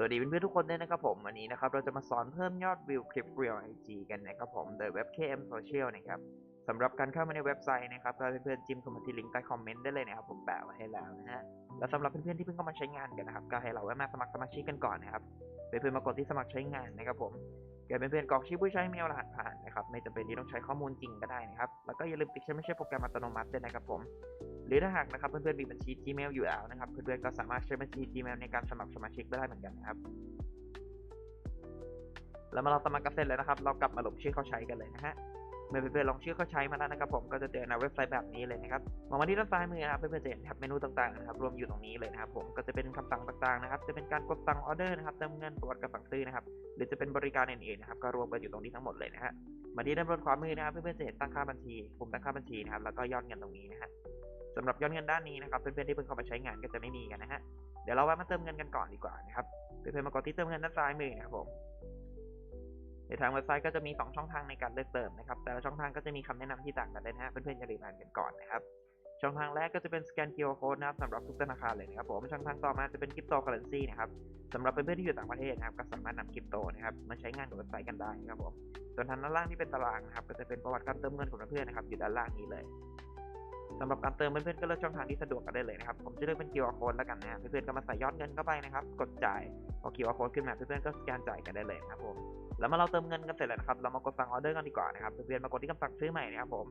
สวัสดีเพื่อนๆทุกคนด้วยนะครับผมวันนี้นะครับเราจะมาสอนเพิ่มยอดวิวคลิปเรียลไอจีกันนะครับผมโดยเว็บ KM Social นะครับสำหรับการเข้ามาในเว็บไซต์นะครับก็เพื่อนๆจิ้มเข้ามาที่ลิงก์ใต้คอมเมนต์ได้เลยนะครับผมแปะไว้ให้แล้วนะฮะแล้วสำหรับเพื่อนๆที่เพิ่งเข้ามาใช้งานกันนะครับก็ให้เราแวะมาสมัครสมาชิกกันก่อนนะครับเพื่อนๆมากดที่สมัครใช้งานนะครับผม เกิดเพื่อนกรอกชื่อผู้ใช้เมลรหัสผ่านนะครับไม่จำเป็นที่ต้องใช้ข้อมูลจริงก็ได้นะครับแล้วก็อย่าลืมติดใช้ไม่ใช่โปรแกรมอัตโนมัติด้วยนะครับผมหรือถ้าหากนะครับเพื่อนๆมีบัญชี Gmail อยู่แล้วนะครับเพื่อนๆก็สามารถใช้บัญชี Gmail ในการสมัครสมาชิกได้เหมือนกันนะครับแล้วมาเราสมัครกันเสร็จแล้วนะครับ เรากลับมาลงชื่อเข้าใช้กันเลยนะฮะ เมื่อเพื่อนๆลองชื่อเข้าใช้มาแล้วนะครับผมก็จะเจอในเว็บไซต์แบบนี้เลยนะครับมองมาที่ด้านซ้ายมือนะครับเพื่อนๆจะเห็นแท็บเมนูต่างๆนะครับรวมอยู่ตรงนี้เลยนะครับผมก็จะเป็นคำสั่งต่างๆนะครับจะเป็นการกดสั่งออเดอร์นะครับเติมเงินปรวัติการสั่งซื้อนะครับหรือจะเป็นบริการอื่นๆนะครับก็รวมกันอยู่ตรงนี้ทั้งหมดเลยนะฮะมาที่ด้านบนขวามือนะครับเพื่อนๆจะเห็นตั้งค่าบัญชีปุ่มตั้งค่าบัญชีนะครับแล้วก็ยอดเงินตรงนี้นะฮะสำหรับยอดเงินด้านนี้นะครับเพื่อนๆที่เพิ่งเข้ามาใช้งานก็จะไม่มีกันนะฮะเดี๋ยวเราแวะมาเติมเงินกันก่อนดีกว่านะครับเพื่อนๆมากดที่เติมเงินด้านซ้ายมือนะครับผม ในทางเว็บไซต์ก็จะมี 2 ช่องทางในการเลือกเติมนะครับ แต่ละช่องทางก็จะมีคำแนะนำที่ต่างกันเลยนะฮะ เพื่อนๆอย่าลืมอ่านกันก่อนนะครับ ช่องทางแรกก็จะเป็นสแกน QR Code นะครับสำหรับทุกธนาคารเลยนะครับผม ช่องทางต่อมาจะเป็นคริปโตเคอเรนซีนะครับสำหรับเพื่อนๆที่อยู่ต่างประเทศนะครับ ก็สามารถนำคริปโตนะครับมาใช้งานกับเว็บไซต์กันได้นะครับผม ส่วนทางด้านล่างที่เป็นตารางนะครับ ก็จะเป็นประวัติการเติมเงินของเพื่อนๆนะครับ อยู่ด้านล่างนี้เลย สำหรับการเติมเพื่อนๆก็เลือกช่องทางที่สะดวกกันได้เลยนะครับ ผมจะเลือกเป็น QR Code แล้วกันนะเพื่อนๆก็มาใส่ยอดเงินเข้าไปนะครับ กดจ่ายพอ QR Code ขึ้นมาเพื่อนๆก็สแกนจ่ายกันได้เลยนะครับผมแล้วมาเราเติมเงินกันเสร็จแล้วนะครับ เรามากดสั่งออเดอร์กันดีกว่านะครับเพื่อนๆมากดที่คำสั่งซื้อใหม่นะครับผม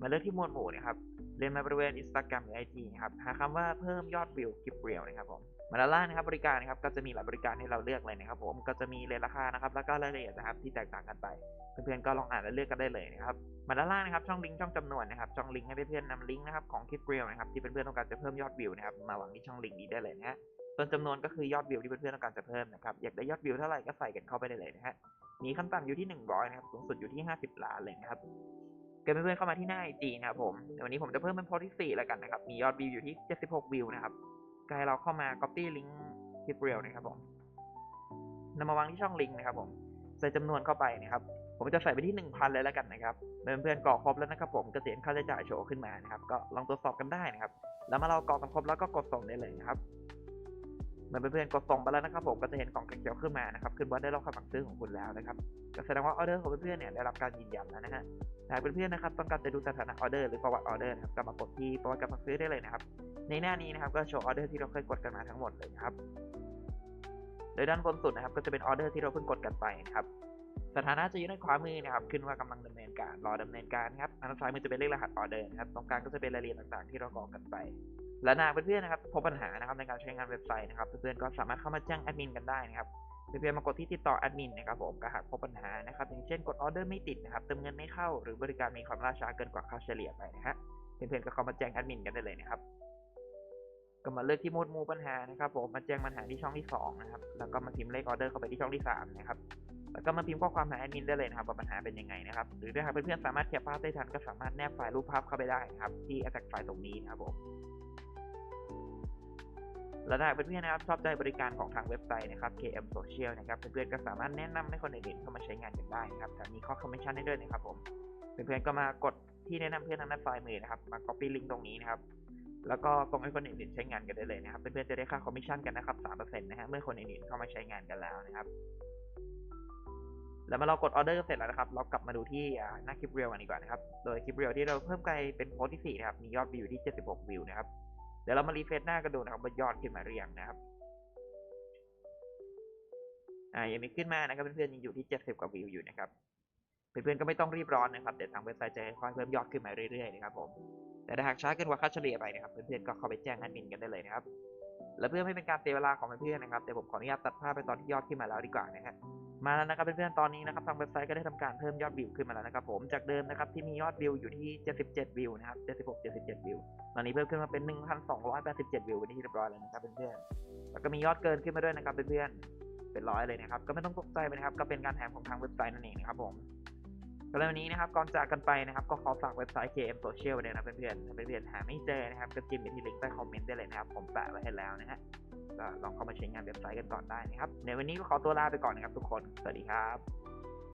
มาเลือกที่หมวดหมู่นะครับเรียนมาบริเวณ Instagram หรือ IG นะครับหาคำว่าเพิ่มยอดวิวคลิปเรียวนะครับผมมาด้านล่างนะครับบริการนะครับก็จะมีหลายบริการให้เราเลือกเลยนะครับผมก็จะมีเรทราคานะครับแล้วก็รายละเอียดนะครับที่แตกต่างกันไป เพื่อนๆก็ลองอ่านและเลือกกันได้เลยนะครับมาด้านล่างนะครับช่องลิงก์ช่องจำนวนนะครับช่องลิงก์ให้เพื่อนๆนำลิงก์นะครับของคลิปเรียวนะครับที่เพื่อนๆต้องการจะเพิ่มยอดวิวนะครับมาวางที่ช่องลิงก์นี้ได้เลยนะฮะส่วนจำนวนก็คือยอดวิวที่เพื่อนๆต้องการจะเพิ่มนะครับอยากได้ยอดวิวเท่าไหร่ก็ใส่กันเข้าไปได้เลยนะฮะมีขั้นต่ำอยู่ที่ 100 นะครับ สูงสุดอยู่ที่ 50 ล้านเลยนะครับ เกิดเพื่อนๆเข้ามาที่หน้าไอจีนะครับผมเดี๋ยววันนี้ผมจะเพิ่มเป็นโพสต์ที่4แล้วกันนะครับ มียอดวิวอยู่ที่76วิวนะครับก็ให้เราเข้ามา copy ลิงก์คลิปเรียลนะครับผมนำมาวางที่ช่องลิงก์นะครับผมใส่จำนวนเข้าไปนะครับ ผมจะใส่ไปที่ 1,000 เลยแล้วกันนะครับเพื่อนๆกรอกครบแล้วนะครับผมก็จะเห็นค่าใช้จ่ายโชว์ขึ้นมานะครับ ก็ลองตรวจสอบกันได้นะครับ แล้วมาเรากรอกกันครบแล้วก็กดส่งได้เลยนะครับ เหมือนเพื่อนๆกดส่งไปแล้วนะครับผมก็จะเห็นกล่องเขียวขึ้นมานะครับขึ้นว่าได้รับคำสั่งซื้อของคุณแล้วนะครับก็แสดงว่าออเดอร์ของเพื่อนๆเนี่ยได้รับการยืนยันแล้วนะฮะหากเพื่อนๆนะครับต้องการจะดูสถานะออเดอร์หรือประวัติออเดอร์นะครับก็มากดที่ประวัติการสั่งซื้อได้เลยนะครับ ในหน้านี้นะครับก็โชว์ออเดอร์ที่เราเคยกดกันมาทั้งหมดเลยครับโดยด้านบนสุดนะครับก็จะเป็นออเดอร์ที่เราเพิ่งกดกันไปนะครับสถานะจะอยู่ด้านขวามือนะครับขึ้นว่ากำลังดำเนินการรอดำเนินการครับอันซ้ายมือจะเป็นเลขรหัสออเดอร์นะครับตรงกลางก็จะเป็นรายละเอียดต่างๆ ที่เรากรอกกันไป และหากเพื่อนๆนะครับพบปัญหานะครับในการใช้งานเว็บไซต์นะครับเพื่อนๆก็สามารถเข้ามาแจ้งแอดมินกันได้นะครับเพื่อนๆมากดที่ติดต่อแอดมินนะครับผมก็หากพบปัญหานะครับอย่างเช่นกดออเดอร์ไม่ติดนะครับเติมเงินไม่เข้าหรือบริการมีความล่าช้าเกินกว่าค่าเฉลี่ยไปนะฮะเพื่อนๆก็เข้ามาแจ้งแอดมินกันได้เลยนะครับก็มาเลือกที่โหมดมูปัญหานะครับผมมาแจ้งปัญหาที่ช่องที่สองนะครับแล้วก็มาพิมพ์เลขออเดอร์เข้าไปที่ช่องที่สามนะครับแล้วก็มาพิมพ์ข้อความหาแอดมินได้เลยนะครับว่าปัญหาเป็นยังไงนะครับหรือถ้าเพื่อนๆสามารถแคปภาพได้ทันก็สามารถแนบไฟล์รูปภาพเข้าไปได้นะครับที่ attach ไฟล์ตรงนี้นะครับผม และถ้าเพื่อนๆนะครับชอบใจบริการของทางเว็บไซต์นะครับ KM Social นะครับเพื่อนๆก็สามารถแนะนำให้คนอื่นๆเข้ามาใช้งานกันได้นะครับแต่มีข้อคอมมิชชั่นให้ด้วยนะครับผมเพื่อนๆก็มากดที่แนะนำเพื่อนทางด้านซ้ายมือนะครับมา copy ลิงก์ตรงนี้นะครับแล้วก็ส่งให้คนอื่นๆใช้งานกันได้เลยนะครับเพื่อนๆจะได้ค่าคอมมิชชั่นกันนะครับ3%นะฮะเมื่อคนอื่นๆเข้ามาใช้งานกันแล้วนะครับแล้วมาเรากดออเดอร์เสร็จแล้วนะครับ เรากลับมาดูที่หน้าคลิปเรียลกันดีกว่านะครับ โดยคลิปเรียลที่เราเพิ่มไปเป็นโพสที่4นะครับ มียอดวิวที่ 76 วิวนะครับ เดี๋ยวเรามารีเฟรชหน้ากันดูนะครับว่ายอดขึ้นมาหรือยังนะครับอ่ายังไม่ขึ้นมานะครับเพื่อนๆยังอยู่ที่ 70 กว่าวิวอยู่นะครับเพื่อนๆก็ไม่ต้องรีบร้อนนะครับเดี๋ยวทางเว็บไซต์จะค่อยๆเพิ่มยอดขึ้นมาเรื่อยๆนะครับผมแต่ถ้าหากช้าเกินกว่าค่าเฉลี่ยไปนะครับเพื่อนๆก็เข้าไปแจ้งแอดมินกันได้เลยนะครับและเพื่อไม่เป็นการเสียเวลาของเพื่อนๆนะครับเดี๋ยวผมขออนุญาตตัดภาพไปตอนที่ยอดขึ้นมาแล้วดีกว่านะฮะ มาแล้วนะครับเพื่อนๆตอนนี้นะครับทางเว็บไซต์ก็ได้ทำการเพิ่มยอดวิวขึ้นมาแล้วนะครับผมจากเดิมนะครับที่มียอดวิวอยู่ที่ 77 วิวนะครับ 76 77 วิว ตอนนี้เพิ่มขึ้นมาเป็น 1,287 วิวเป็นที่เรียบร้อยแล้วนะครับเพื่อนๆแล้วก็มียอดเกินขึ้นมาด้วยนะครับเพื่อนๆเป็นร้อยเลยนะครับก็ไม่ต้องตกใจไปนะครับก็เป็นการแถมของทางเว็บไซต์นั่นเองนะครับผม ก็เลยวันนี้นะครับก่อนจากกันไปนะครับก็ขอฝากเว็บไซต์ KM Social ไว้เลยนะเพื่อนๆถ้าเพื่อนๆหาไม่เจอนะครับก็จิ้มไปที่ลิงก์ใต้คอมเมนต์ได้เลยนะครับผมแปะไว้ให้แล้วนะฮะก็ลองเข้ามาใช้งานเว็บไซต์กันก่อนได้นะครับในวันนี้ก็ขอตัวลาไปก่อนนะครับทุกคนสวัสดีครับ